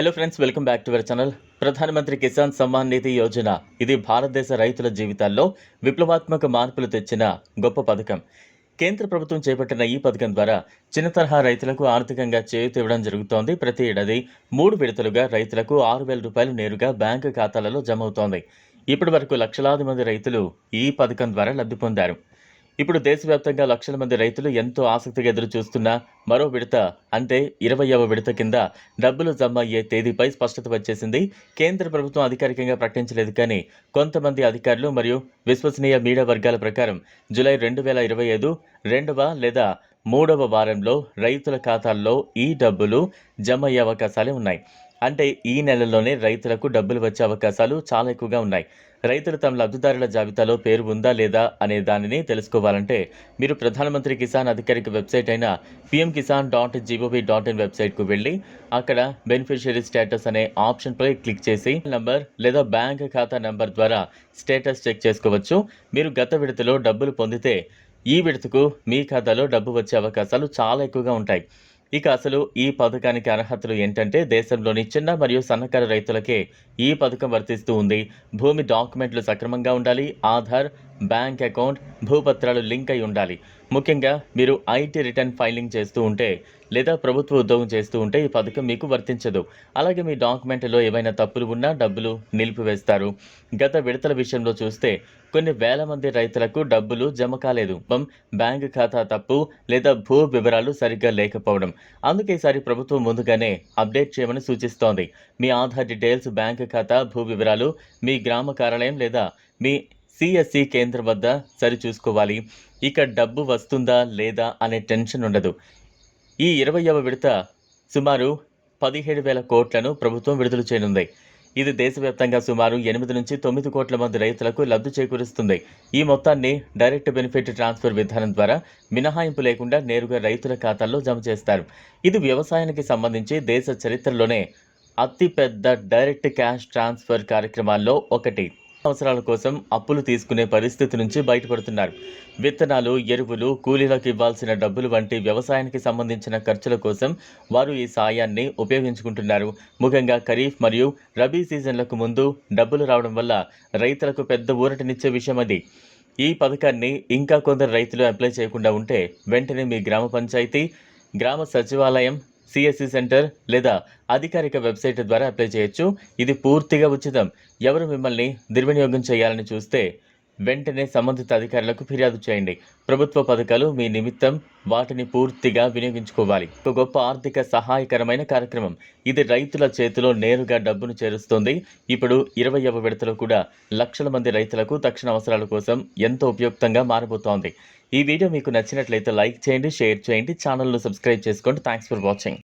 Hello friends welcome back to our channel ప్రధానమంత్రి కిసాన్ సమ్మాన్ నిధి యోజన. ఇది భారతదేశ రైతుల జీవితాల్లో విప్లవాత్మక మార్పులు తెచ్చిన గొప్ప పథకం. కేంద్ర ప్రభుత్వం చేపట్టిన ఈ పథకం ద్వారా చిన్న తరహా రైతులకు ఆర్థికంగా చేయూత ఇవ్వడం జరుగుతోంది. ప్రతి ఏడాది మూడు విడతలుగా రైతులకు ఆరు వేల రూపాయలు నేరుగా బ్యాంకు ఖాతాలలో జమ అవుతోంది. ఇప్పటి వరకు లక్షలాది మంది రైతులు ఈ పథకం ద్వారా లబ్ధి పొందారు. ఇప్పుడు దేశవ్యాప్తంగా లక్షల మంది రైతులు ఎంతో ఆసక్తిగా ఎదురు చూస్తున్న మరో విడత అంటే ఇరవయవ విడత కింద డబ్బులు జమ అయ్యే తేదీపై స్పష్టత వచ్చేసింది. కేంద్ర ప్రభుత్వం అధికారికంగా ప్రకటించలేదు కానీ కొంతమంది అధికారులు మరియు విశ్వసనీయ మీడియా వర్గాల ప్రకారం జూలై రెండు వేల ఇరవై ఐదు రెండవ లేదా మూడవ వారంలో రైతుల ఖాతాల్లో ఈ డబ్బులు జమ అయ్యే అవకాశాలే ఉన్నాయి. అంటే ఈ నెలలోనే రైతులకు డబ్బులు వచ్చే అవకాశాలు చాలా ఎక్కువగా ఉన్నాయి. రైతులు తమ లబ్ధిదారుల జాబితాలో పేరు ఉందా లేదా అనే దానిని తెలుసుకోవాలంటే మీరు ప్రధానమంత్రి కిసాన్ అధికారిక వెబ్సైట్ అయిన PM Kisan dot gov dot in వెబ్సైట్కు వెళ్ళి అక్కడ బెనిఫిషియరీ స్టేటస్ అనే ఆప్షన్పై క్లిక్ చేసి నంబర్ లేదా బ్యాంక్ ఖాతా నంబర్ ద్వారా స్టేటస్ చెక్ చేసుకోవచ్చు. మీరు గత విడతలో డబ్బులు పొందితే ఈ విడతకు మీ ఖాతాలో డబ్బు వచ్చే అవకాశాలు చాలా ఎక్కువగా ఉంటాయి. ఇక అసలు ఈ పథకానికి అర్హతలు ఏంటంటే దేశంలోని చిన్న మరియు సన్నకారు రైతులకే ఈ పథకం వర్తిస్తూ ఉంది. భూమి డాక్యుమెంట్లు సక్రమంగా ఉండాలి ఆధార్ బ్యాంక్ అకౌంట్ భూపత్రాలు లింక్ అయి ఉండాలి. ముఖ్యంగా మీరు ఐటీ రిటర్న్ ఫైలింగ్ చేస్తూ ఉంటే లేదా ప్రభుత్వ ఉద్యోగం చేస్తూ ఉంటే ఈ పథకం మీకు వర్తించదు. అలాగే మీ డాక్యుమెంట్లో ఏవైనా తప్పులు ఉన్నా డబ్బులు నిలిపివేస్తారు. గత విడతల విషయంలో చూస్తే కొన్ని వేల మంది రైతులకు డబ్బులు జమ కాలేదు. పం బ్యాంక్ ఖాతా తప్పు లేదా భూ వివరాలు సరిగ్గా లేకపోవడం. అందుకే ఈసారి ప్రభుత్వం ముందుగానే అప్డేట్ చేయమని సూచిస్తోంది. మీ ఆధార్ డీటెయిల్స్ బ్యాంక్ ఖాతా భూ వివరాలు మీ గ్రామ కార్యాలయం లేదా మీ సిఎస్సి కేంద్రం వద్ద సరిచూసుకోవాలి. ఇక డబ్బు వస్తుందా లేదా అనే టెన్షన్ ఉండదు. ఈ ఇరవయవ విడత సుమారు పదిహేడు వేల కోట్లను ప్రభుత్వం విడుదల చేయనుంది. ఇది దేశవ్యాప్తంగా సుమారు ఎనిమిది నుంచి తొమ్మిది కోట్ల మంది రైతులకు లబ్ధి చేకూరుస్తుంది. ఈ మొత్తాన్ని డైరెక్ట్ బెనిఫిట్ ట్రాన్స్ఫర్ విధానం ద్వారా మినహాయింపు లేకుండా నేరుగా రైతుల ఖాతాల్లో జమ చేస్తారు. ఇది వ్యవసాయానికి సంబంధించి దేశ చరిత్రలోనే అతిపెద్ద డైరెక్ట్ క్యాష్ ట్రాన్స్ఫర్ కార్యక్రమాల్లో ఒకటి. అవసరాల కోసం అప్పులు తీసుకునే పరిస్థితి నుంచి బయటపడుతున్నారు. విత్తనాలు ఎరువులు కూలీలకు ఇవ్వాల్సిన డబ్బులు వంటి వ్యవసాయానికి సంబంధించిన ఖర్చుల కోసం వారు ఈ సాయాన్ని ఉపయోగించుకుంటున్నారు. ముఖ్యంగా ఖరీఫ్ మరియు రబీ సీజన్లకు ముందు డబ్బులు రావడం వల్ల రైతులకు పెద్ద ఊరటనిచ్చే విషయం అది. ఈ పథకాన్ని ఇంకా కొందరు రైతులు అప్లై చేయకుండా ఉంటే వెంటనే మీ గ్రామ పంచాయతీ గ్రామ సచివాలయం సిఎస్సి సెంటర్ లేదా అధికారిక వెబ్సైట్ ద్వారా అప్లై చేయొచ్చు. ఇది పూర్తిగా ఉచితం. ఎవరు మిమ్మల్ని దుర్వినియోగం చేయాలని చూస్తే వెంటనే సంబంధిత అధికారులకు ఫిర్యాదు చేయండి. ప్రభుత్వ పథకాలు మీ నిమిత్తం వాటిని పూర్తిగా వినియోగించుకోవాలి. ఒక గొప్ప ఆర్థిక సహాయకరమైన కార్యక్రమం. ఇది రైతుల చేతిలో నేరుగా డబ్బును చేరుస్తుంది. ఇప్పుడు ఇరవైవ విడతలో కూడా లక్షల మంది రైతులకు తక్షణ అవసరాల కోసం ఎంతో ఉపయుక్తంగా మారబోతోంది. ఈ వీడియో మీకు నచ్చినట్లయితే లైక్ చేయండి షేర్ చేయండి ఛానల్ను సబ్స్క్రైబ్ చేసుకోండి. థ్యాంక్స్ ఫర్ వాచింగ్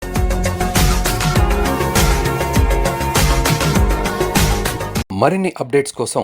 మరిన్ని అప్డేట్స్ కోసం